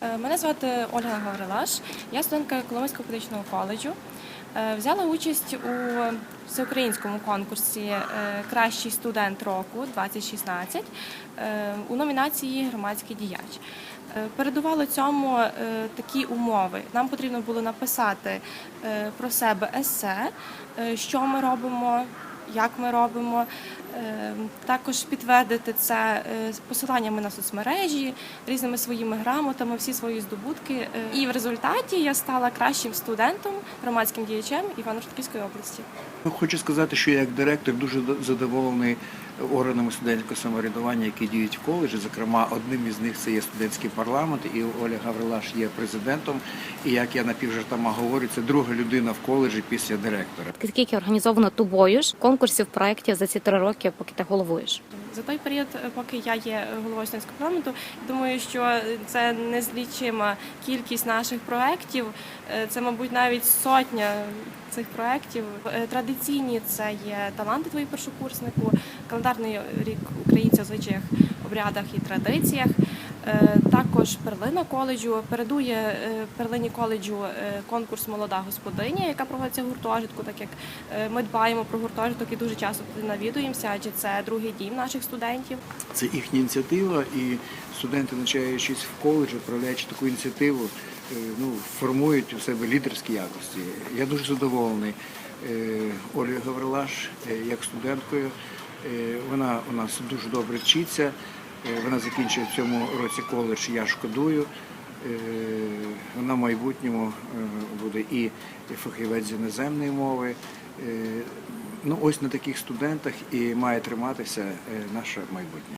Е, Мене звати Ольга Гаврилаш, я студентка Коломийського педагогічного коледжу. Е, Взяла участь у всеукраїнському конкурсі е, Кращий студент року 2016 е, у номінації Громадський діяч. Передувало цьому такі умови. Нам потрібно було написати про себе есе, що ми робимо, як ми робимо. Е, Також підтвердити це е, посиланнями на соцмережі, різними своїми грамотами, всі свої здобутки. Е, І в результаті я стала кращим студентом, громадським діячем Івано-Франківської області. Ну, Хочу сказати, що я як директор дуже задоволений органами студентського самоврядування, які діють в коледжі. Зокрема, одним із них це є студентський парламент, і Оля Гаврилаш є президентом. І як я напівжартома говорю, це друга людина в коледжі після директора. Скільки організовано тобою ж конкурсів, проєктів за ці три роки, поки ти головуєш? За той період, е, поки я є головою студентського парламенту, думаю, що це незлічима кількість наших проєктів. Е, Це, мабуть, навіть сотня цих проєктів. Е, Традиційні це є таланти твої першокурснику, календарний рік українця в звичаях, обрядах і традиціях. Е, Також перлина коледжу передує е, перлині коледжу е, конкурс Молода господиня, яка проводиться в гуртожитку, так як ми дбаємо про гуртожиток і дуже часто туди навідуємося, адже це другий дім наших студентів. Це їхня ініціатива, і студенти, навчаючись в коледжі, проявляючи таку ініціативу, ну, формують у себе лідерські якості. Я дуже задоволений Олею Гаврилаш як студенткою. Е, Вона у нас дуже добре вчиться. Е, Вона закінчує в цьому році коледж, я шкодую. Е, Вона в майбутньому е, буде і фахівець з іноземної мови. Е, Ну, ось на таких студентах і має триматися е, наше майбутнє.